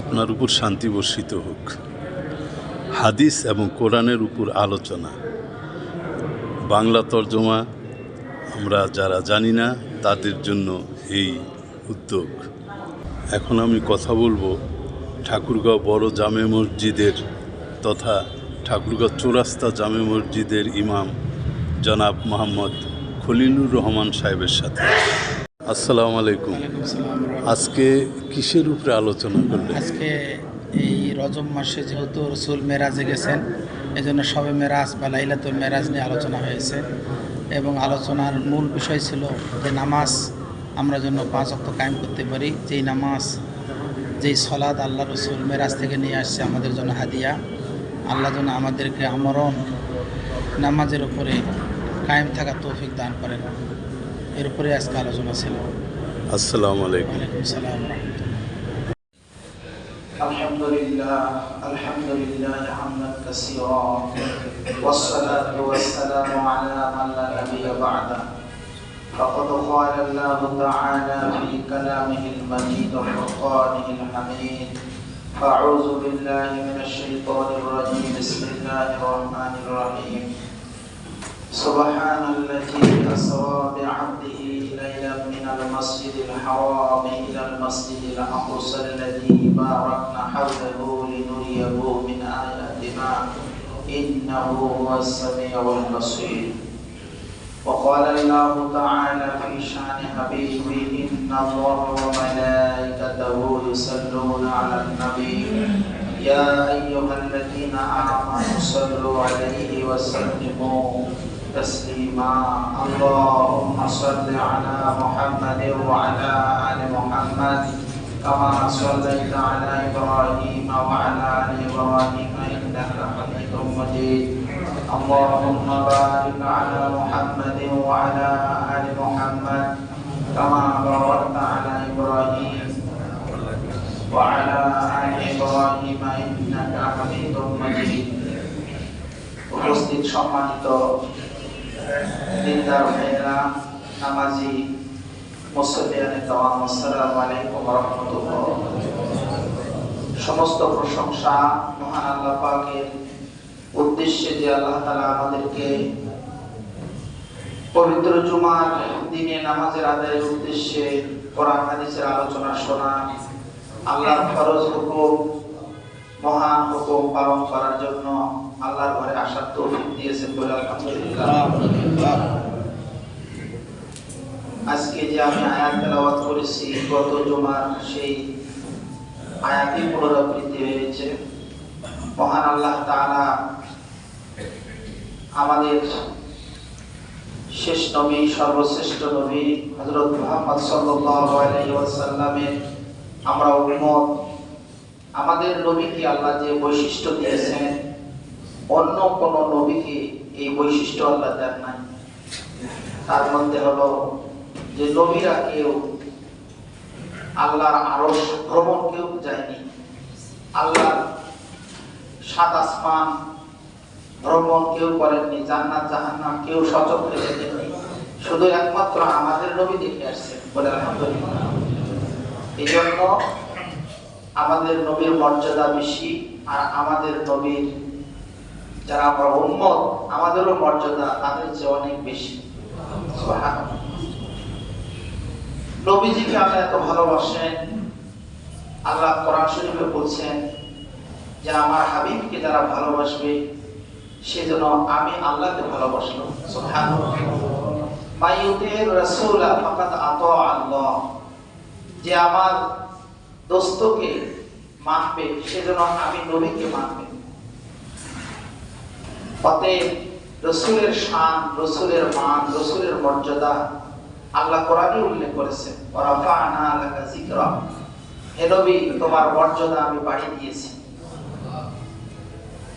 আপনার উপর শান্তি বর্ষিত হোক। হাদিস এবং কোরআনের উপর আলোচনা। বাংলা তর্জমা, আমরা যারা জানি না, তাদের জন্য এই উদ্যোগ। এখন আমি কথা বলব ঠাকুরগাঁও বড় জামে মসজিদের তথা ঠাকুরগাঁও চৌরাস্তা জামে মসজিদের ইমাম জনাব মোহাম্মদ খলিলুর রহমান সাহেবের সাথে। আসসালামু আলাইকুম। আজকে কিসের উপরে আলোচনা করলেন? আজকে এই রজব মাসে যেহেতু রসুল মেরাজে গেছেন এই জন্য সবে মেরাজ বা লাইলাতুল মেরাজ নিয়ে আলোচনা হয়েছে। এবং আলোচনার মূল বিষয় ছিল যে নামাজ আমরা জন্য পাঁচ অক্ট কায়েম করতে পারি। যেই নামাজ, যেই সলাদ আল্লাহ রসুল মেরাজ থেকে নিয়ে আসছে আমাদের জন্য হাদিয়া। আল্লাহ যেন আমাদেরকে আমরণ নামাজের উপরে কায়েম থাকা তৌফিক দান করেন। এর উপরে আজকে আলোচনা ছিল আসসালামু আলাইকুম ওয়ালাইকুম সালাম রহমতুল্লাহ الحمد لله الحمد لله حمدا كثيرا والصلاة والسلام على من لا نبي بعده فقد قال الله تعالى في كلامه المجيد وفرقانه الحميد فأعوذ بالله من الشيطان الرجيم بسم الله الرحمن الرحيم سبحان الذي أسرى بعبده ليلا من المسجد الحرام إلى المسجد الأقصى الذي باركنا حوله لنريه من آياتنا إنه هو السميع البصير. وقال الله تعالى في شأن حبيبه إن الله وملائكته يصلون على النبي. يا أيها الذين آمنوا صلوا عليه وسلموا. تسليما اللهم صل على محمد وعلى آل محمد كما صليت على إبراهيم وعلى آل إبراهيم إنك حميد مجيد اللهم بارك على محمد وعلى آل محمد كما باركت على إبراهيم وعلى آل إبراهيم إنك حميد مجيد উপস্থিত সম্মানিত সমস্ত প্রশংসা মহান আল্লাহ পাকের উদ্দেশ্যে যে আল্লাহ তাআলা আমাদেরকে পবিত্র জুমার দিনে নামাজের আদায়ের উদ্দেশ্যে কোরআন, হাদিসের আলোচনা শোনা, আল্লাহর ফরজ হুকুম, মহান হুকুম পালন করার জন্য আল্লাহর ঘরে আসার দিয়েছেন বলে আলহামদুলিল্লাহ। আজকে যে আমি আয়াত তেলাওয়াত করেছি, গত জুমার সেই আয়াতই পুনরাবৃত্তি হয়েছে মহান আল্লাহ আমাদের শেষ নবী, সর্বশ্রেষ্ঠ নবী আমরা উম্মত। আমাদের নবীকে আল্লাহ যে বৈশিষ্ট্য দিয়েছেন অন্য কোন নবীকে এই বৈশিষ্ট্য আল্লাহ দেন নাই। তার মধ্যে হলো যে নবীরা কেউ আল্লাহর আরও ভ্রমণ কেউ যায়নি। আল্লাহর সাত আসমান ভ্রমণ কেউ করেননি, জান্নাত, জাহান্নাম কেউ সচক্ষে দেখেননি। শুধু একমাত্র আমাদের নবী দেখে আসছেন বলে আলহামদুলিল্লাহ। এই জন্য আমাদের নবীর মর্যাদা বেশি আর আমাদের নবীর যারা আমরা উম্মত, আমাদেরও মর্যাদা তাদের চেয়ে অনেক বেশি। নবীজিকে আপনি এত ভালোবাসেন। আল্লাহ কোরআন শরীফে বলছেন যে, আমার হাবিবকে যারা ভালোবাসবে সেজন্য আমি আল্লাহকে ভালোবাসলো আল্লাহ। যে আমার দোস্তকে মানবে সেজন্য আমি নবীকে মানবে। অতএব রসুলের শান, রসুলের মান, রসুলের মর্যাদা। আল্লাহ কোরআনে উল্লেখ হে নবী, তোমার মর্যাদা আমি বাড়িয়ে দিয়েছি।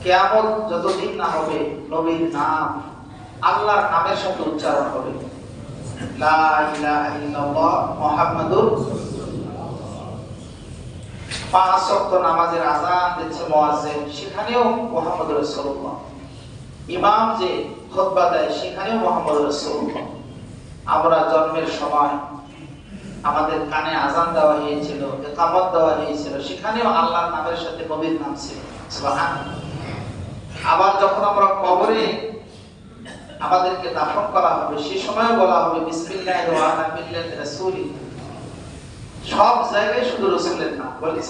কিয়ামত যতদিন না হবে, নবীর নাম, আল্লাহর নামের সাথে উচ্চারণ হবে। লা ইলাহা পাঁচ নামাজের আজান দিচ্ছে সেখানেও মুহাম্মদ রাসূলুল্লাহ। ইমাম যে খুতবা দেয় সেখানেও মুহাম্মদ রাসূলুল্লাহ আমরা জন্মের সময় আমাদের কানে আজান দেওয়া হয়েছিল একামত দেওয়া হয়েছিল সেখানেও আল্লাহর নামের সাথে নবীর নাম ছিল। আবার যখন আমরা কবরে আমাদেরকে দাফন করা হবে সে সময় বলা হবে রাসূলি। সব জায়গায় শুধু রসুলের নাম বলি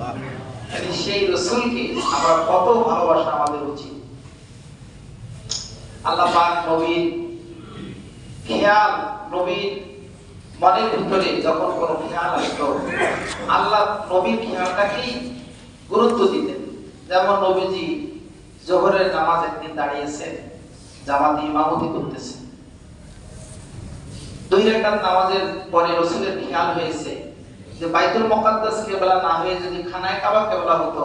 মানে সেই রসুলকে আমরা কত ভালোবাসা আমাদের উচিত। আল্লাহ পাক নবীর খেয়াল, নবীর মনের ভিতরে যখন কোনো খেয়াল আল্লাহ নবীর খেয়ালটাকেই গুরুত্ব দিতেন। যেমন নবীজি জোহরের নামাজ একদিন দাঁড়িয়েছেন ইমামতি করতেছে। দুই রাকাত নামাজের পরে রসুলের খেয়াল হয়েছে যে বাইতুল মুকাদ্দাস কেবলা না হয়ে যদি খানায় কাবা কেবলা হতো,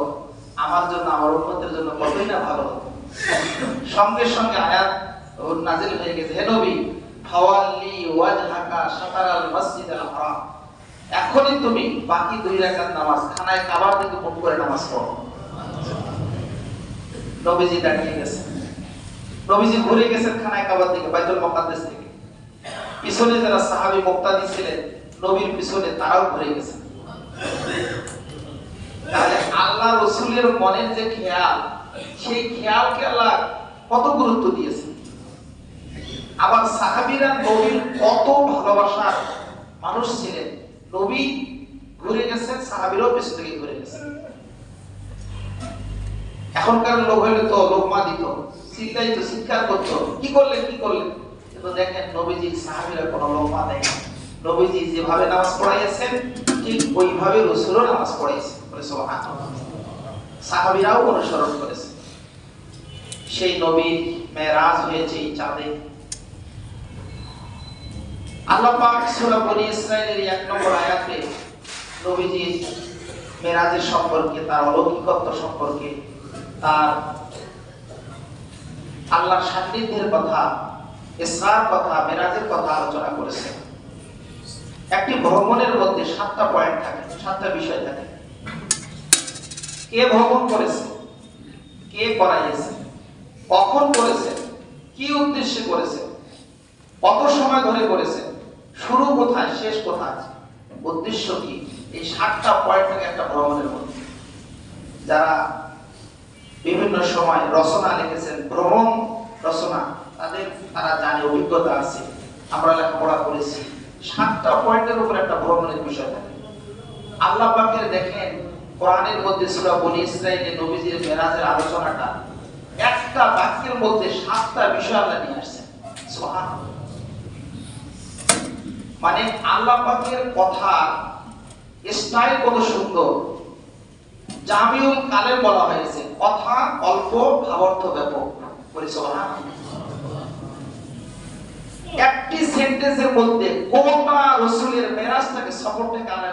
আমার জন্য, আমার উম্মতের জন্য কতই না ভালো হতো। সঙ্গে সঙ্গে আয়াত নাজিল হয়ে গেছে। হে নবী, ফাওয়াল্লি ওয়াজহাকা শাতারাল মসজিদাল হারাম। এখনই তুমি বাকি দুই রাকাত নামাজ, খানায় কাবার দিকে মুখ করে নামাজ পড়ো। নবীজি দাঁড়িয়ে গেছে। নবীজি ঘুরে গেছেন খানায় কাবার দিকে বাইতুল মুকাদ্দাস থেকে। পিছনে যারা সাহাবী মুক্তাদি ছিলেন, নবীর পিছনে তারাও ঘুরে গেছেন তাহলে আল্লাহ রসুলের মনের যে খেয়াল সেই খেয়ালকে আল্লাহ কত গুরুত্ব দিয়েছে? আবার সাহাবীরা নবীর কত ভালোবাসার মানুষ ছিলেন। নবী ঘুরে গেছেন, সাহাবীরাও পিছন থেকে ঘুরে গেছেন। এখনকার লোক হইলে তো লোকমা দিত চিল্লাই তো চিৎকার করতো কি করলেন কি করলেন? কিন্তু দেখেন নবীজি, সাহাবীরা কোনো লোকমা দেয় না। নবীজি যেভাবে নামাজ পড়াইয়াছেন, ঠিক ওইভাবে রসুলও নামাজ পড়াইছে। সাহাবীরাও অনুসরণ করেছে। সেই নবীর মেরাজ হয়েছে এই চাঁদে। আল্লাহ পাক বনি নম্বর আয়াতে নবীজির মেরাজের সম্পর্কে, তার অলৌকিকত্ব সম্পর্কে, তার আল্লাহর সান্নিধ্যের কথা, ইসরার কথা মেরাজের কথা আলোচনা করেছে। একটি ভ্রমণের মধ্যে সাতটা পয়েন্ট থাকে, সাতটা বিষয় থাকে। কে ভ্রমণ করেছে? কে করাইয়েছে? কখন করেছে? কি উদ্দেশ্যে করেছে? কত সময় ধরে করেছে? শুরু কোথায়? শেষ কোথায় উদ্দেশ্য কি? এই সাতটা পয়েন্ট একটা ভ্রমণের মধ্যে। যারা বিভিন্ন সময় রচনা লিখেছেন, ভ্রমণ রচনা, তাদের তারা জানে, অভিজ্ঞতা আছে। আমরা লেখাপড়া করেছি। সাতটা পয়েন্টের উপর একটা ভ্রমণের বিষয় থাকে। আল্লাহ দেখেন, কোরআনের মধ্যে সূরা বনি ইসরাইলের নবীজির মেরাজের আলোচনাটা একটা বাক্যের মধ্যে সাতটা বিষয় আল্লাহ নিয়ে আসছেন। মানে আল্লাহ পাকের কথা স্টাইল কত সুন্দর। জামিউল কালেম বলা হয়েছে, কথা অল্প, ভাবার্থ ব্যাপক। একটি সেন্টেন্সের মধ্যে গোটা রসুলের মেরাজটাকে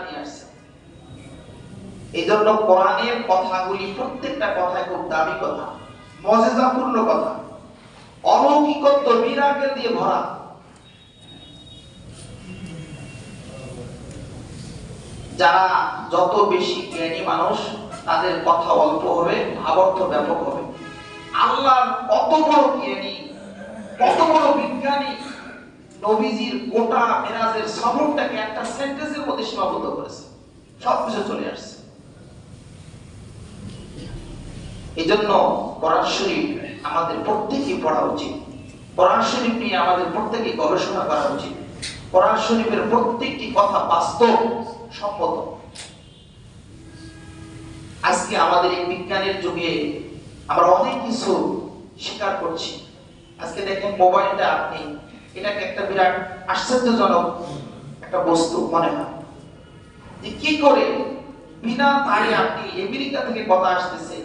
নিয়ে আসছে এই জন্য কোরআনের কথাগুলি প্রত্যেকটা কথায় খুব দামি কথা। মজেজাপূর্ণ কথা। অলৌকিকত্ব মিরাকেল দিয়ে ভরা। যারা যত বেশি জ্ঞানী মানুষ, তাদের কথা অল্প হবে, ভাবার্থ ব্যাপক হবে। আল্লাহ কত বড় জ্ঞানী, কত বড় বিজ্ঞানী, নবীজির গোটা মেরাজের সফরটাকে একটা সেন্টেন্সের মধ্যে সীমাবদ্ধ করেছে। সব কিছু চলে আসছে। এই জন্য কোরআন শরীফ আমাদের প্রত্যেকেই পড়া উচিত। কোরআন শরীফ নিয়ে আমাদের প্রত্যেকেই গবেষণা করা উচিত। কোরআন শরীফের প্রত্যেকটি কথা বাস্তব, সম্মত। আজকে আমাদের এই বিজ্ঞানের যুগে আমরা অনেক কিছু স্বীকার করছি। আজকে দেখেন মোবাইলটা আপনি, এটাকে একটা বিরাট আশ্চর্যজনক একটা বস্তু মনে হয়। যে কি করে বিনা তারে আপনি আমেরিকা থেকে কথা আসতেছে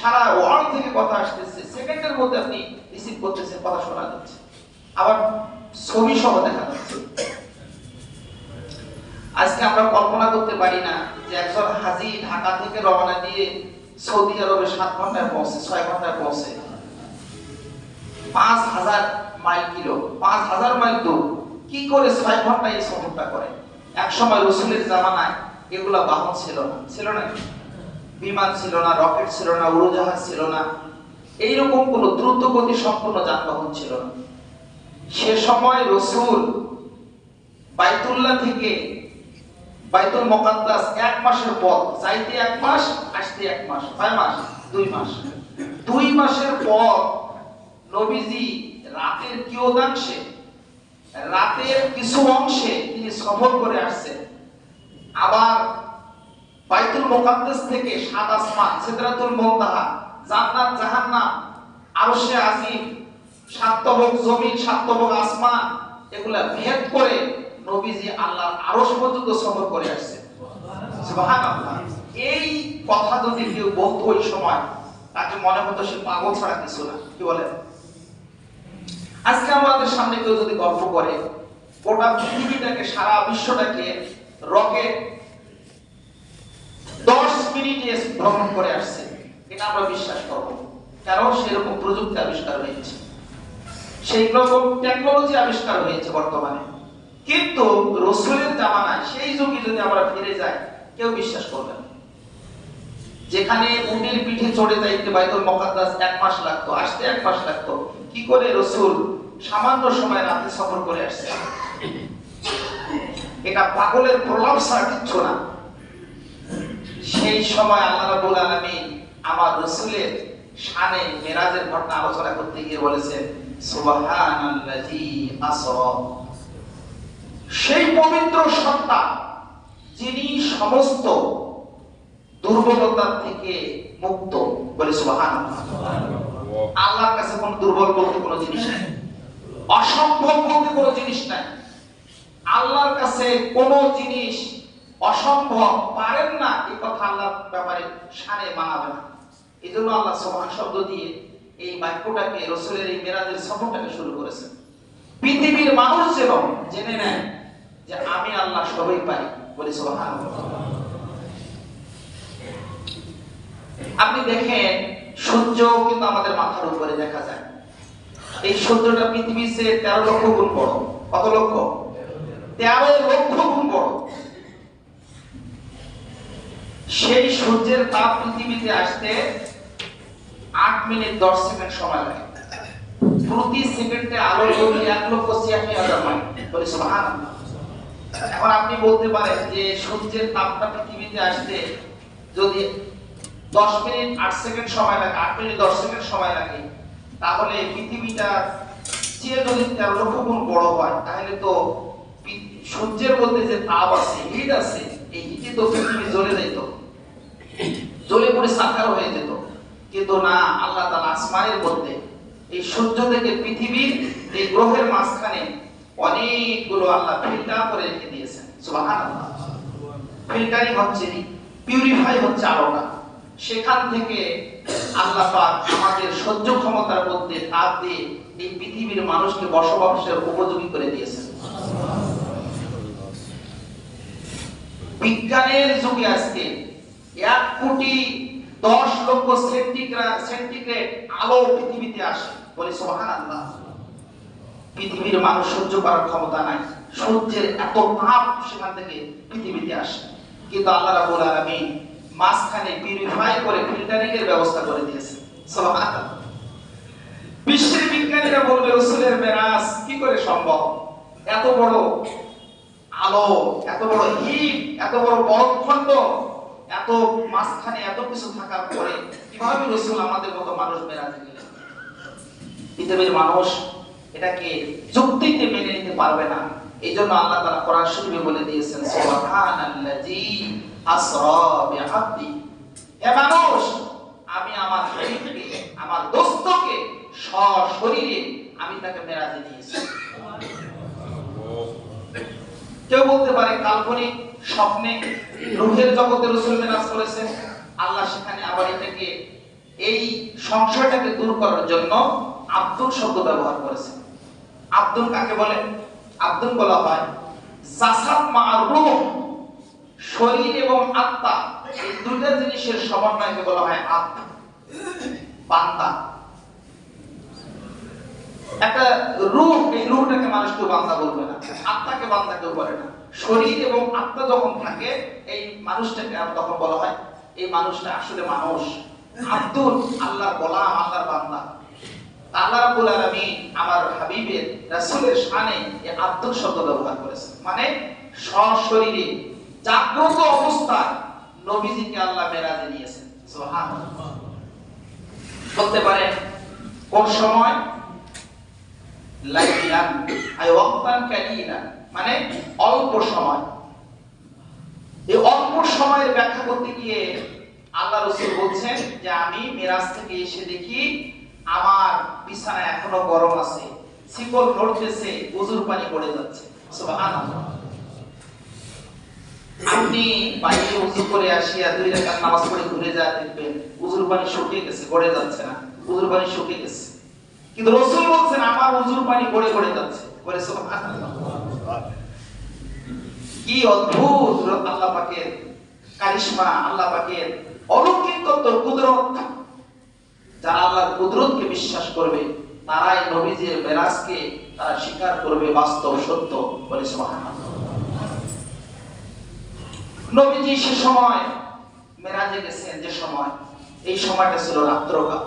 সারা ওয়ার্ল্ড থেকে কথা আসতেছে। সেকেন্ডের মধ্যে আপনি রিসিভ করতেছেন, কথা শোনা যাচ্ছে। আবার ছবি সহ দেখা যাচ্ছে। আজকে আমরা কল্পনা করতে পারি না যে একজন হাজি ঢাকা থেকে রওনা দিয়ে সৌদি আরবে সাত ঘন্টায় পৌঁছে ছয় ঘন্টায় পৌঁছে পাঁচ হাজার মাইল কিলো, পাঁচ হাজার মাইল দূর, কি করে ছয় ঘন্টায় এই সফরটা করে? এক সময় রসুলের জামানায় এগুলা বাহন ছিল না। ছিল না? বিমান ছিল না, রকেট ছিল না, উড়োজাহাজ ছিল না, এইরকম কোন দ্রুত গতি সম্পন্ন যানবাহন ছিল না। সে সময় রসুল বাইতুল্লাহ থেকে বাইতুল মোকাদ্দাস এক মাসের পথ, যাইতে এক মাস, আসতে এক মাস, ছয় মাস, দুই মাস। দুই মাসের পর নবীজি রাতের কিয়দাংশে রাতের কিছু অংশে তিনি সফর করে আসছেন। আবার বাইতুল মোকাদ্দাস থেকে সাত আসমান, সিদরাতুল মুনতাহা, জান্নাত, জাহান্নাম, আরশে আজিম সাতবক জমিন সাতবক আসমান, এগুলা ভেদ করে নবীজি আল্লাহর আরশ পর্যন্ত সফর করে আসছে। সুবহানাল্লাহ। এই কথা যদি কেউ বলতো ওই সময় তাকে মনে হতো সে পাগল ছাড়া কিছু না। কি বলেন আজকে আমাদের সামনে কেউ যদি গল্প করে, গোটা পৃথিবীটাকে, সারা বিশ্বটাকে রকেট দশ মিনিটে ভ্রমণ করে আসছে, এটা আমরা বিশ্বাস করব। কারণ সেরকম প্রযুক্তি আবিষ্কার হয়েছে? সেই রকম টেকনোলজি আবিষ্কার হয়েছে বর্তমানে। কিন্তু রসুলের জামানায় সেই যুগে যদি আমরা ফিরে যাই, কেউ বিশ্বাস করবে না। যেখানে উটের পিঠে চড়ে যাইতে বাইতুল মুকাদ্দাস এক মাস লাগতো, আসতে এক মাস লাগতো, কি করে রসুল সামান্য সময় রাতে সফর করে আসছে? এটা পাগলের প্রলাপ ছাড়া কিচ্ছু না। সেই সময় আল্লাহ রাব্বুল আলামিন আমার রসুলের শানে মেরাজের ঘটনা আলোচনা করতে গিয়ে বলেছেন সেই পবিত্র সত্তা যিনি সমস্ত দুর্বলতা থেকে মুক্ত বলে সুবহানাল্লাহ। আল্লাহর কাছে কোনো দুর্বল বলতে কোনো জিনিস নাই, অসম্ভব বলতে কোনো জিনিস নাই। আল্লাহর কাছে কোনো জিনিস অসম্ভব। পারেন না এই কথা আল্লাহর ব্যাপারে সারে মানাবে না। এই জন্য আল্লাহ সোহান শব্দ দিয়ে এই বাক্যটাকে, রসুলের এই মেরাজের সফরটাকে শুরু করেছেন। পৃথিবীর মানুষ যেন জেনে নেয় যে আমি আল্লাহ সবই পারি বলি সোহান আপনি দেখেন সূর্য কিন্তু আমাদের মাথার উপরে দেখা যায়। এই সূর্যটা পৃথিবীর চেয়ে তেরো লক্ষ গুণ বড়। কত লক্ষ? তেরো লক্ষ গুণ বড়। সেই সূর্যের তাপ পৃথিবীতে আসতে আট মিনিট, দশ সেকেন্ড সময় লাগে। প্রতি সেকেন্ডে আলোর গতি এক লক্ষ ছিয়াশি হাজার মাইল। বলে, সুবহানাল্লাহ। এখন আপনি বলতে পারেন যে, সূর্যের তাপটা পৃথিবীতে আসতে যদি দশ মিনিট, আট সেকেন্ড সময় লাগে, আট মিনিট, দশ সেকেন্ড সময় লাগে, তাহলে পৃথিবীটা চেয়ে যদি তেরো লক্ষ গুণ বড় হয়, তাহলে তো সূর্যের মধ্যে যে তাপ আছে, হিট আছে, এই হিটে তো পৃথিবী জ্বলে যেত জ্বলে পড়ে সাকার হয়ে যেত। কিন্তু না, আল্লাহ তাআলা আসমানের মধ্যে এই সূর্য থেকে পৃথিবীর এই গ্রহের মাঝখানে অনেকগুলো আল্লাহ ফিল্টার করে রেখে দিয়েছেন। ফিল্টারিং হচ্ছে পিউরিফাই হচ্ছে সেখান থেকে আল্লাহ আমাদের সহ্য ক্ষমতার মধ্যে দিয়ে এই পৃথিবীর মানুষকে বসবাসের উপযোগী করে দিয়েছেন। বিজ্ঞানের যুগে আজকে এক কোটি দশ লক্ষ সেন্টিগ্রেড আলো পৃথিবীতে আসে। বলে সোহান আল্লাহ পৃথিবীর মানুষ সহ্য করার ক্ষমতা নাই। সূর্যের এত তাপ সেখান থেকে পৃথিবীতে আসে। কিন্তু আল্লাহ আলামিন মাঝখানে পিউরিফাই করে ফিল্টারিং এর ব্যবস্থা করে দিয়েছে। সুবহানাল্লাহ। বিশ্বের বিজ্ঞানীরা বলবে, রসুলের মেরাজ কি করে সম্ভব? এত বড় আলো, এত বড় হিট, এত বড় বরফখণ্ড এত মাঝখানে এত কিছু থাকার পরে কীভাবে রসুল আমাদের মতো মানুষ মেরাজে গেলেন পৃথিবীর মানুষ এটাকে যুক্তিতে মেনে নিতে পারবে না। এই জন্য আল্লাহ তাআলা কোরআন শরীফে বলে দিয়েছেন, সুবহানাল্লাযী আসরা বিআবদি। হে মানুষ, আমি আমার হাবিবকে আমার দোস্তকে সশরীরে আমি তাকে মেরাজে নিয়েছি কেউ বলতে পারে কাল্পনিক, স্বপ্নে রুহের জগতে রসুল মেরাজ করেছেন। আল্লাহ সেখানে আবার এটাকে, এই সংশয়টাকে দূর করার জন্য আব্দুল শব্দ ব্যবহার করেছেন। আব্দুল কাকে বলে? আব্দুল বলা হয় জাসাদ মা রূহ। শরীর এবং আত্মা, এই দুইটা জিনিসের সমন্বয়কে বলা হয় আত্মা। বান্দা। একটা রূহ, এই রূহটাকে মানুষ কেউ বান্দা বলবে না। আত্মাকে বান্দা কেউ বলে না। শরীর এবং আত্মা যখন থাকে, এই মানুষটাকে তখন বলা হয়, এই মানুষটা আসলে মানুষ। আব্দুল, আল্লাহর গোলাম, আল্লাহর বান্দা। আল্লাহ আমার হাবিবের এই আব্দুল শব্দ ব্যবহার করেছেন। মানে সশরীরে জাগ্রত অবস্থায় নবীজিকে আল্লাহ মেরাজে নিয়েছেন। বলতে পারেন, কোন সময় মানে অল্প সময়। এই অল্প সময়ের ব্যাখ্যা করতে গিয়ে আল্লাহ রসুল বলছেন যে আমি থেকে এসে দেখি আমার বিছানা এখনও গরম আছে। শিকল নড়তেছে পানি পড়ে যাচ্ছে। আপনি বাইরে উজু করে আসিয়া দুই নামাজ পড়ে ঘুরে যা দেখবেন, উজুর পানি শুকিয়ে গেছে, গড়ে যাচ্ছে না। উজুর পানি শুকিয়ে গেছে। কিন্তু রসুল বলছেন, আমার পানি গড়ে গড়ে যাচ্ছে। কি অদ্ভুত আল্লাহ পাকের কারিশমা, আল্লাহ পাকের কুদরত। যারা আল্লাহর কুদরতকে বিশ্বাস করবে, তারাই নবীজির মেরাজকে তারা স্বীকার করবে বাস্তব, সত্য। বলে নবীজি সে সময় মেরাজে গেছেন, যে সময়? এই সময়টা ছিল রাত্রকাল।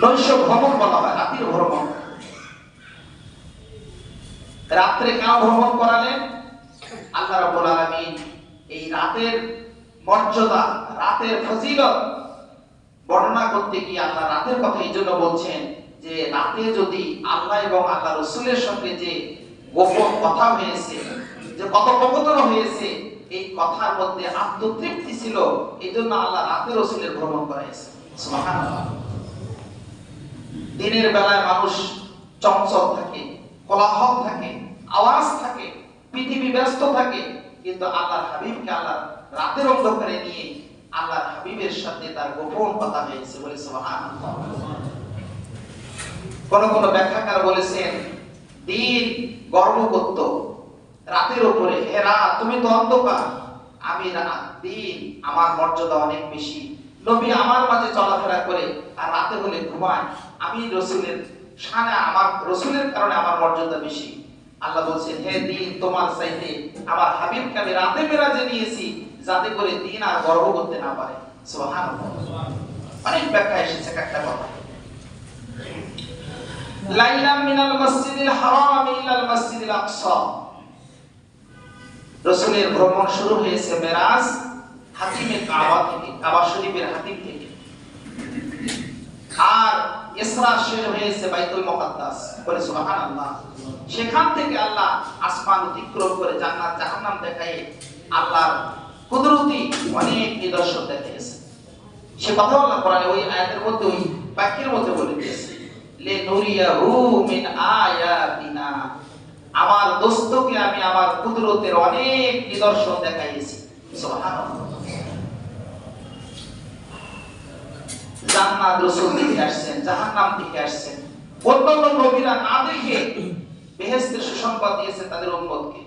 ভ্রমণ বলা হয়, রাতের ভ্রমণ। রাত্রে ভ্রমণ করালেন আল্লাহ আলামিন এই রাতের মর্যাদা, রাতের ফজিলত বর্ণনা করতে গিয়ে আল্লাহ রাতের কথা এই জন্য বলছেন যে রাতে যদি আল্লাহ এবং আল্লাহ রসুলের সঙ্গে যে গোপন কথা হয়েছে, যে কথোপকথন হয়েছে, এই কথার মধ্যে আত্মতৃপ্তি ছিল, এই জন্য আল্লাহ রাতে রসুলের ভ্রমণ করাইছে। দিনের বেলায় মানুষ চঞ্চল থাকে, কোলাহল থাকে, আওয়াজ থাকে, পৃথিবী ব্যস্ত থাকে, কিন্তু আল্লাহর হাবিবকে আল্লাহ রাতের অন্ধকারে নিয়ে আল্লাহর হাবিবের সাথে তার গোপন কথা হয়েছে বলে কোন কোন ব্যাখ্যাকার বলেছেন, দিন গর্ব করত, রাতের উপরে, হে রাত, তুমি তো অন্ধকার। আমি রাত, দিন আমার মর্যাদা অনেক বেশি। নবী আমার মাঝে চলাফেরা করে আর রাতে হলে ঘুমায়। আমি রসুলের শানে আমার রসুলের কারণে আমার মর্যাদা বেশি। আল্লাহ বলছেন হে দিন তোমার চাইতে আমার হাবিবকে আমি রাতে মেরাজে নিয়েছি, যাতে করে দিন আর গর্ব করতে না পারে। অনেক ব্যাখ্যা এসেছে একটা কথা। লাইলাম মিনাল মসজিদিল হারাম ইলাল মসজিদিল আকসা। রাসূলের ভ্রমণ শুরু হয়েছে মেরাজ হাতিমে কাবা থেকে, কাবা শরীফের হাতিম থেকে। আর ইসরা হয়েছে বাইতুল বলে সুবহানাল্লাহ। সেখান থেকে আল্লাহ আসমান অতিক্রম করে জান্নাত, জাহান্নাম দেখায় আল্লাহর কুদরতি অনেক নিদর্শন দেখিয়েছে। সে কথা আল্লাহ কোরআনে ওই আয়াতের মধ্যে, ওই বাক্যের মধ্যে বলে দিয়েছে। লে নুরিয়াহু মিন আয়াতিনা। আমার দোস্তকে আমি আমার কুদরতের অনেক নিদর্শন দেখাইছি সুবহানাল্লাহ। জান্নাত রাসূল দেখে আসছেন, জাহান্নাম দেখে আসছেন। অন্যান্য নবীরা না দেখে বেহেশতের সুসংবাদ দিয়েছে তাদের উম্মতকে।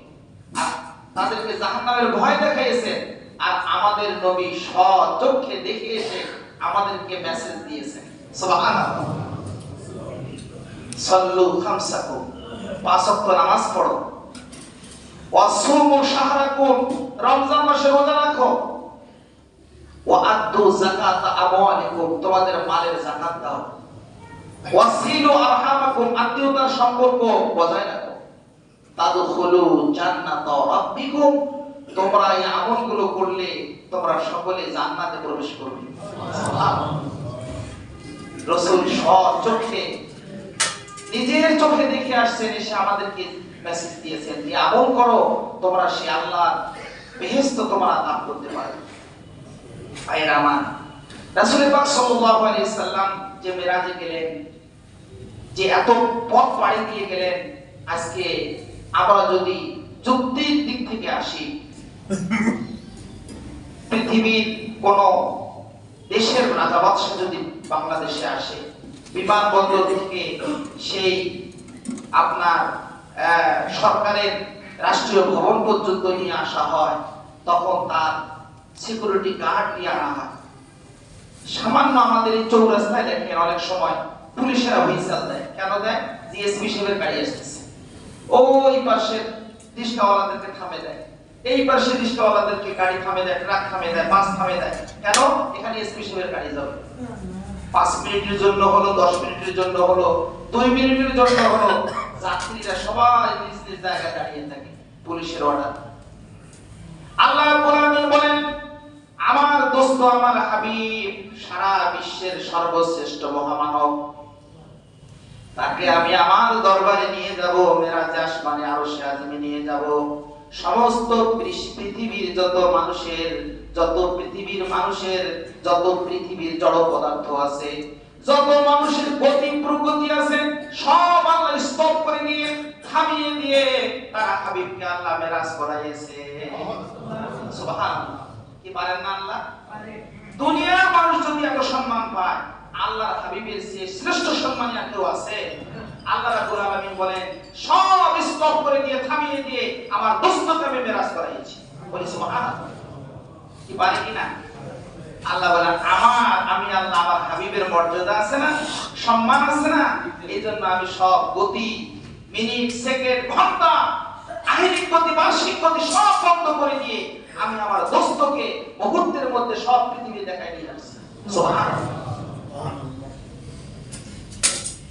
আর তাদেরকে জাহান্নামের ভয় দেখাইয়েছেন আর আমাদের নবী সচক্ষে দেখে এসে আমাদেরকে মেসেজ দিয়েছেন সুবহানাল্লাহ। সল্লু খামসাকুম পাঁচ ওয়াক্ত নামাজ পড়ো। ওয়াসুমু শাহরাকুম, রমজান মাসে রোজা রাখো। আমওয়ালিকুম, তোমাদের মালের দাও। ওয়াসিলু সম্পর্ক বজায় রাখো। তাদখুলু করলে তোমরা সকলে প্রবেশ করবে। রসুল চোখে, নিজের চোখে দেখে আসছেন, এসে আমাদেরকে মেসেজ দিয়েছেন যে আমল করো, তোমরা সে আল্লাহ বেহেস্ত তোমরা লাভ করতে পারবে ভাইয়ের আমার রাসূল পাক যদি বাংলাদেশে আসে, বিমানবন্দর থেকে সেই আপনার সরকারের রাষ্ট্রীয় ভবন পর্যন্ত নিয়ে আসা হয়, তখন তার সিকিউরিটি গার্ড নিয়ে আনা হয়। সামান্য আমাদের এই চৌরাস্তায় দেখেন অনেক সময় পুলিশেরা হুইসেল দেয়। কেন দেয়? জিএসপি সাহেবের গাড়ি আসতেছে। ওই পাশের রিক্সাওয়ালাদেরকে থামে দেয়। এই পাশে রিক্সাওয়ালাদেরকে গাড়ি থামে দেয়, ট্রাক থামে দেয়, বাস থামে দেয়। কেন? এখানে এসপি সাহেবের গাড়ি যাবে। পাঁচ মিনিটের জন্য হলো, দশ মিনিটের জন্য হলো, দুই মিনিটের জন্য হলো। যাত্রীরা সবাই নিজ নিজ জায়গায় দাঁড়িয়ে থাকে। পুলিশের অর্ডার আল্লাহ বলেন, আমার দোস্ত, আমার হাবিব সারা বিশ্বের সর্বশ্রেষ্ঠ মহামানব। তাকে আমি আমার দরবারে নিয়ে যাব, মেরাজে আসমানে আরও সে আজমে নিয়ে যাব। সমস্ত পৃথিবীর যত মানুষের, যত পৃথিবীর মানুষের, যত পৃথিবীর জড় পদার্থ আছে, যত মানুষের গতি, প্রগতি আছে, সব আল্লাহ স্টপ করে নিয়ে, থামিয়ে দিয়ে তারা হাবিবকে আল্লাহ মেরাজ করাইয়েছে। সুবহানাল্লাহ। কি পারেন না আল্লাহ? দুনিয়ার মানুষ যদি এত সম্মান পায় আল্লাহর হাবিবের যে শ্রেষ্ঠ সম্মানী আর কেউ আছে? আল্লাহ রাব্বুল আলামিন বলেন সব স্টপ করে দিয়ে থামিয়ে দিয়ে আমার দোস্তকে আমি মেরাজ করাইছি। বলি সুবহানাল্লাহ। কি পারে কিনা আল্লাহ বলেন আমার আমি আল্লাহ আমার হাবিবের মর্যাদা আছে না? সম্মান আছে না? এই জন্য আমি সব গতি মিনিট সেকেন্ড ঘণ্টা আহিরিক গতি বার্ষিক গতি সব বন্ধ করে দিয়ে আমি আমার দোস্তকে মুহূর্তের মধ্যে সব পৃথিবী দেখাই নিয়ে আসছি।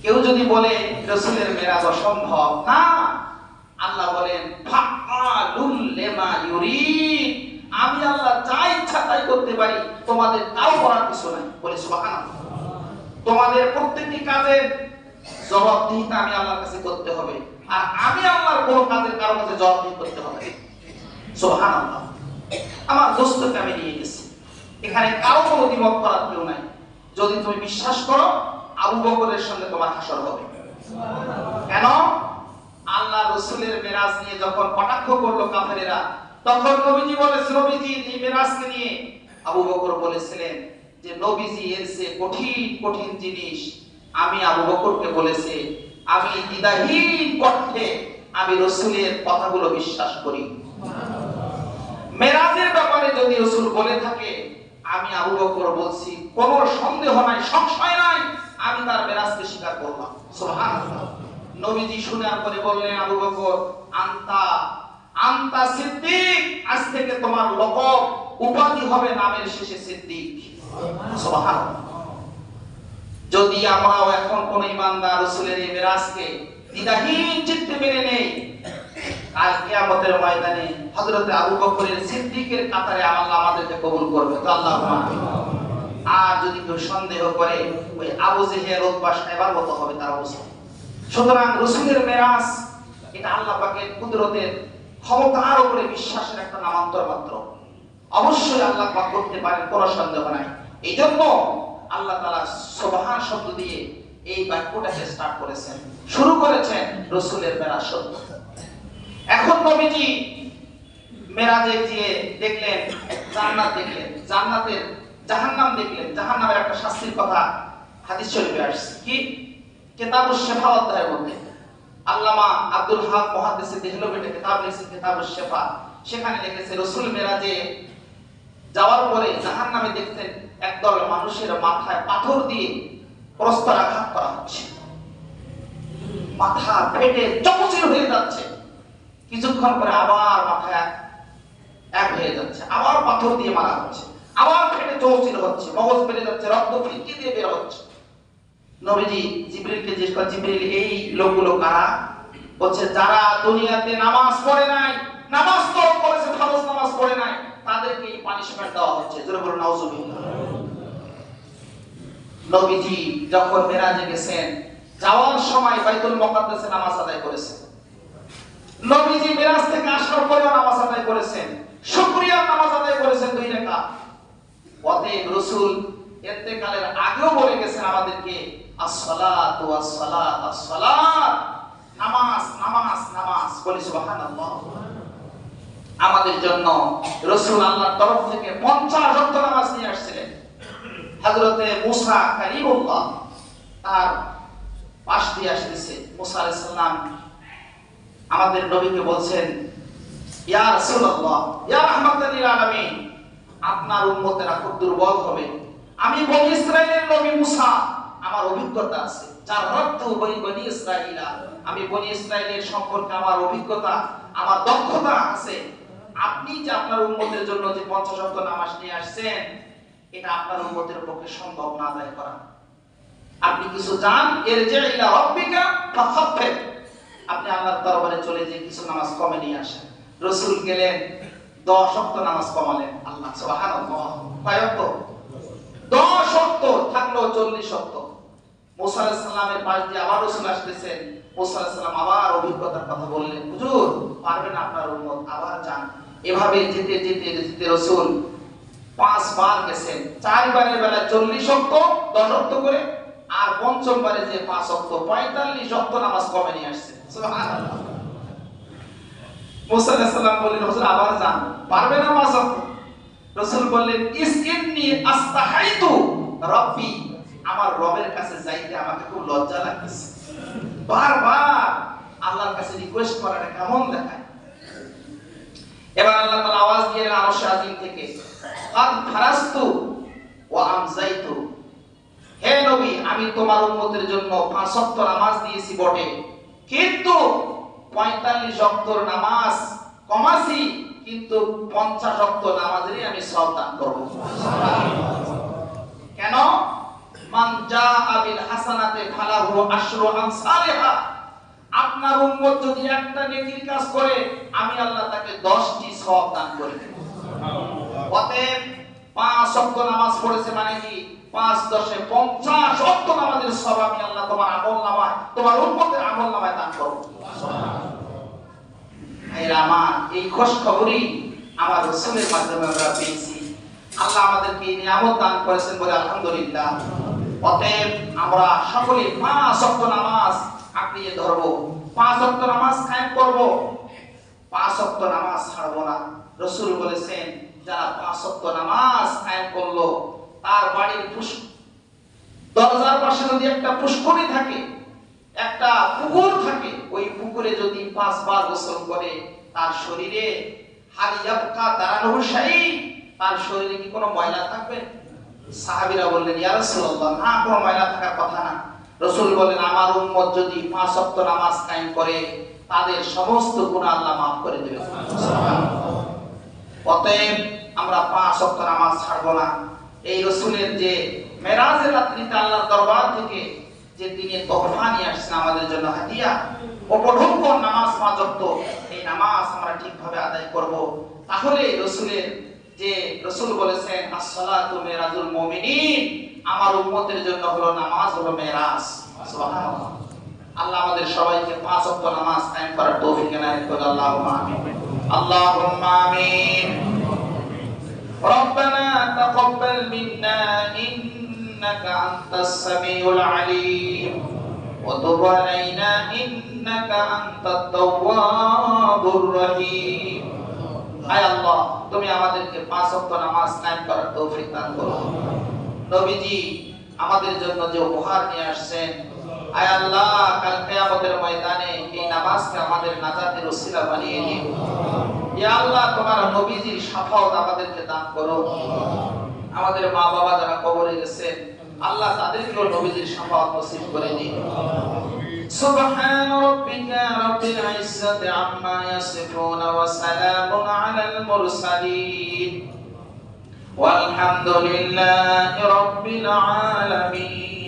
কেউ যদি বলে রসুলের মেরাজ অসম্ভব, না। আল্লাহ বলেন আমি আল্লাহ যা ইচ্ছা তাই করতে পারি, তোমাদের তাও করার কিছু নাই। বলে সুবহানাল্লাহ। তোমাদের প্রত্যেকটি কাজের জবাবদিহিতা আমি আল্লাহর কাছে করতে হবে। আর আমি আল্লাহর কোনো কাজের কারও কাছে জবাবদিহি করতে হবে সুবহানাল্লাহ। আমার দোস্তকে আমি নিয়ে গেছি। এখানে কারও কোনো দ্বিমত করার কেউ নাই। যদি তুমি বিশ্বাস করো, আবু বকরের সঙ্গে তোমার হাসর হবে। কেন? আল্লাহ রসুলের মেরাজ নিয়ে যখন কটাক্ষ করল কাফেরেরা, তখন নবীজি বলেছে নবীজি এই মেরাজকে নিয়ে আবু বকর বলেছিলেন যে, নবীজি এর সে কঠিন কঠিন জিনিস আমি আবু বকরকে বলেছে, আমি দ্বিধাহীন কণ্ঠে আমি রসুলের কথাগুলো বিশ্বাস করি। মেরাজের ব্যাপারে যদি রসুল বলে থাকে, আমি আবু বকর বলছি সন্দেহ নাই, সংশয় নাই, আমি তার মেরাজকে স্বীকার করলাম। সুবহানাল্লাহ। নবীজি শোনার পরে বললেন, আবু বকর, আন্তা আন্তা সিদ্দিক, আজ থেকে তোমার লকব উপাধি হবে নামের শেষে সিদ্দিক। যদি আমরাও এখন কোন ইমানদার, রসুলের এই মেরাজকে দ্বিধাহীন চিত্তে মেনে নেই কাল কিয়ামতের ময়দানে হযরত আবু বকরের সিদ্দিকের কাতারে আমাদেরকে কবুল করবে, তো আল্লাহ আর যদি কেউ সন্দেহ করে, ওই আবু সাহেবার মতো হবে তার অবস্থা। সুতরাং রসুলের মেরাজ, এটা আল্লাহ পাকের কুদরতের ক্ষমতার উপরে বিশ্বাসের একটা নামান্তর মাত্র। অবশ্যই আল্লাহ পাক করতে পারেন, কোনো সন্দেহ নাই। এই জন্য আল্লাহ সুবহান শব্দ দিয়ে এই বাক্যটাকে স্টার্ট করেছেন। শুরু করেছেন রসুলের মেরাজ শব্দ। এখন নবীজি মেরাজে গিয়ে দেখলেন জান্নাত দেখলেন, জান্নাতের জাহান্নাম দেখলেন। জাহান্নামের একটা শাস্তির কথা হাদিস শরীফে আসছে। কি? কিতাবুশ শিফা অধ্যায়ের মধ্যে। আল্লামা আব্দুল হাক মুহাদ্দিস দেহলভী একটা কিতাব লিখেছেন কিতাবুশ শিফা। সেখানে লিখেছে, রাসূল মেরাজে যাওয়ার পরে জাহান্নামে দেখতেন একদল মানুষের মাথায় পাথর দিয়ে প্রস্তর আঘাত করা হচ্ছে। মাথা ফেটে চকচির হয়ে যাচ্ছে। কিছুক্ষণ পরে আবার মাথায় এক- হয়ে যাচ্ছে, আবার পাথর দিয়ে মারা হচ্ছে, আবার ফেটে চৌচির হচ্ছে, মগজ বেড়ে যাচ্ছে, রক্ত ফিটকি দিয়ে বের হচ্ছে। নবীজি জিবরিলকে জিজ্ঞেস করে জিবরিল, এই লোকগুলো কারা? যারা দুনিয়াতে নামাজ পড়ে নাই, নামাজ তো করেছে ফরজ নামাজ পড়ে নাই, তাদেরকে এই পানিশমেন্ট দেওয়া হচ্ছে। জোরে নবীজি যখন মেরাজে গেছেন, যাওয়ার সময় বাইতুল মুকাদ্দাসে নামাজ আদায় করেছেন। নবীজি মিরাজ থেকে আসার পরেও নামাজ আদায় করেছেন। শুকরিয়ার নামাজ আদায় করেছেন দুই রাকাত অতএব রাসূল ইন্তেকালের আগেও বলে গেছেন আমাদেরকে as-salatu as-salat as-salat নামাজ নামাজ নামাজ। বলি সুবহানাল্লাহ। আমাদের জন্য রাসূল আল্লাহর তরফ থেকে 50 ওয়াক্ত নামাজ নিয়ে আসছিলেন। হযরতে মুসা কালিমুল্লাহ তার পাশ দিয়ে আসতেছে। মুসা আলাইহিস সালাম আমাদের নবীকে বলছেন আপনার উম্মতেরা খুব দুর্বল হবে। আমি বনি ইসরাইলের নবী মুসা, আমার অভিজ্ঞতা আছে। যার রক্ত বনি ইসরাইলা আমি বনি ইসরাইলের সম্পর্কে আমার অভিজ্ঞতা, আমার দক্ষতা আছে। আপনি যে আপনার উম্মতের জন্য যে পঞ্চাশ ওয়াক্ত নামাজ নিয়ে আসছেন, এটা আপনার উম্মতের পক্ষে সম্ভব না আদায় করা। আপনি কিছু জান এর যে ইলা রব্বিকা ফাখাফফিফ আপনি আল্লাহর দরবারে চলে যে কিছু নামাজ কমে নিয়ে আসেন। রসুল গেলেন, দশ অক্ত নামাজ কমালেন। আল্লাহ অক্ত দশ অক্ত থাকল চল্লিশ অক্ত মুসা আলাইহিস সালামের পাশ দিয়ে আবার রসুল আসতেছেন। মুসা আলাইহিস আবার অভিজ্ঞতার কথা বললেন, হুজুর, পারবেন আপনার উম্মত, আবার যান। এভাবে যেতে যেতে যেতে রসুল পাঁচবার গেছেন। চারবারের বেলা চল্লিশ অক্ত দশ অক্ত করে আর পঞ্চমবারে যে পাঁচ অক্ত পঁয়তাল্লিশ অক্ত নামাজ কমে নিয়ে আসছে। সুবহানাল্লাহ। মুসা আলাইহিস সালাম বললেন আবার যান। পারবে না পাঁচ অক্ত? রসুল বললেন রব্বি। আমার রবের কাছে যাইতে আমাকে খুব লজ্জা লাগতেছে। বারবার আল্লাহর কাছে রিকোয়েস্ট করাটা কেমন দেখায়? এবার আল্লাহ আওয়াজ দিয়ে আরশ আজিম থেকে, কাদ ফারাস্তু হে নবী, আমি তোমার উম্মতের জন্য পাঁচ ওয়াক্ত নামাজ দিয়েছি বটে। কিন্তু পঁয়তাল্লিশ ওয়াক্তর নামাজ কমাছি, কিন্তু পঞ্চাশ ওয়াক্ত নামাজেরই আমি সব দান করব। কেন? মান জাআ বিল হাসানাতে ফালাহু আশরু আমসালিহা। আপনার উম্মত যদি একটা নেকির কাজ করে, আমি আল্লাহ তাকে 10টি সওয়াব দান করে দেব। অতএব পাঁচ নামাজ পড়েছে মানে কি? পাঁচ দশে পঞ্চাশ নামাজের সব আমি আল্লাহ তোমার নামায়, তোমার উম্মতের আমল নামায় দান আমার এই খোঁজ খবরই আমার রসুলের মাধ্যমে আমরা পেয়েছি। আল্লাহ আমাদেরকে নিয়ামত দান করেছেন বলে আলহামদুলিল্লাহ। অতএব আমরা সকলে পাঁচ ওয়াক্ত নামাজ ধরবো। পাঁচ নামাজ কায়েম করব। পাঁচ নামাজ ছাড়বো না। রসুল বলেছেন যারা পাঁচ ওয়াক্ত নামাজ কায়েম করল, তার বাড়ির দরজার পাশে যদি একটা পুষ্করী থাকে, একটা পুকুর থাকে, ওই পুকুরে যদি পাঁচ পাঁচবার গোসল করে, তার শরীরে হারিয়াবকা দাঁড়ানো তার শরীরে কি কোনো ময়লা থাকবে? সাহাবীরা বললেন, ইয়া রাসূলুল্লাহ, না, কোনো ময়লা থাকার কথা না। রাসূল বলেন আমার উম্মত যদি পাঁচ ওয়াক্ত নামাজ কায়েম করে, তাদের সমস্ত গুনাহ আল্লাহ maaf করে দেবে। অতএব আমরা পাঁচ ওয়াক্ত নামাজ ছাড়বো না। এই রসুলের যে মেরাজের রাত্রিতে আল্লাহর দরবার থেকে যে তিনি তোহফা নিয়ে আসছেন আমাদের জন্য হাদিয়া অপঢঙ্গ নামাজ পাঁচ এই নামাজ আমরা ঠিকভাবে আদায় করব। তাহলে রসুলের যে রসুল বলেছেন, আসসালাতু মেরাজুল মুমিনিন আমার উম্মতের জন্য হলো নামাজ হলো মেরাজ। আল্লাহ আমাদের সবাইকে পাঁচ ওয়াক্ত নামাজ কায়েম করার তৌফিক এনায়েত করুন। আল্লাহুম্মা আমিন। ربنا تقبل منا إنك أنت السميع العليم وتب علينا إنك أنت التواب الرحيم আয় আল্লাহ তুমি আমাদেরকে পাঁচ ওয়াক্ত নামাজ কায়েম করার তৌফিক দান করো নবীজি আমাদের জন্য যে উপহার নিয়ে আসছেন আয় আল্লাহ কাল কিয়ামতের ময়দানে এই নামাজকে আমাদের নাজাতের ওসিলা বানিয়ে দিও ইয়া আল্লাহ তোমার নবীজির শাফাওয়াত আমাদেরকে দান করো আমাদের মা বাবা যারা কবরে গেছেন আল্লাহ তাদেরকেও নবীজির শাফাওয়াত নসিব করে দিন سبحان ربك رب العزة عما يصفون وسلام على المرسلين والحمد لله رب العالمين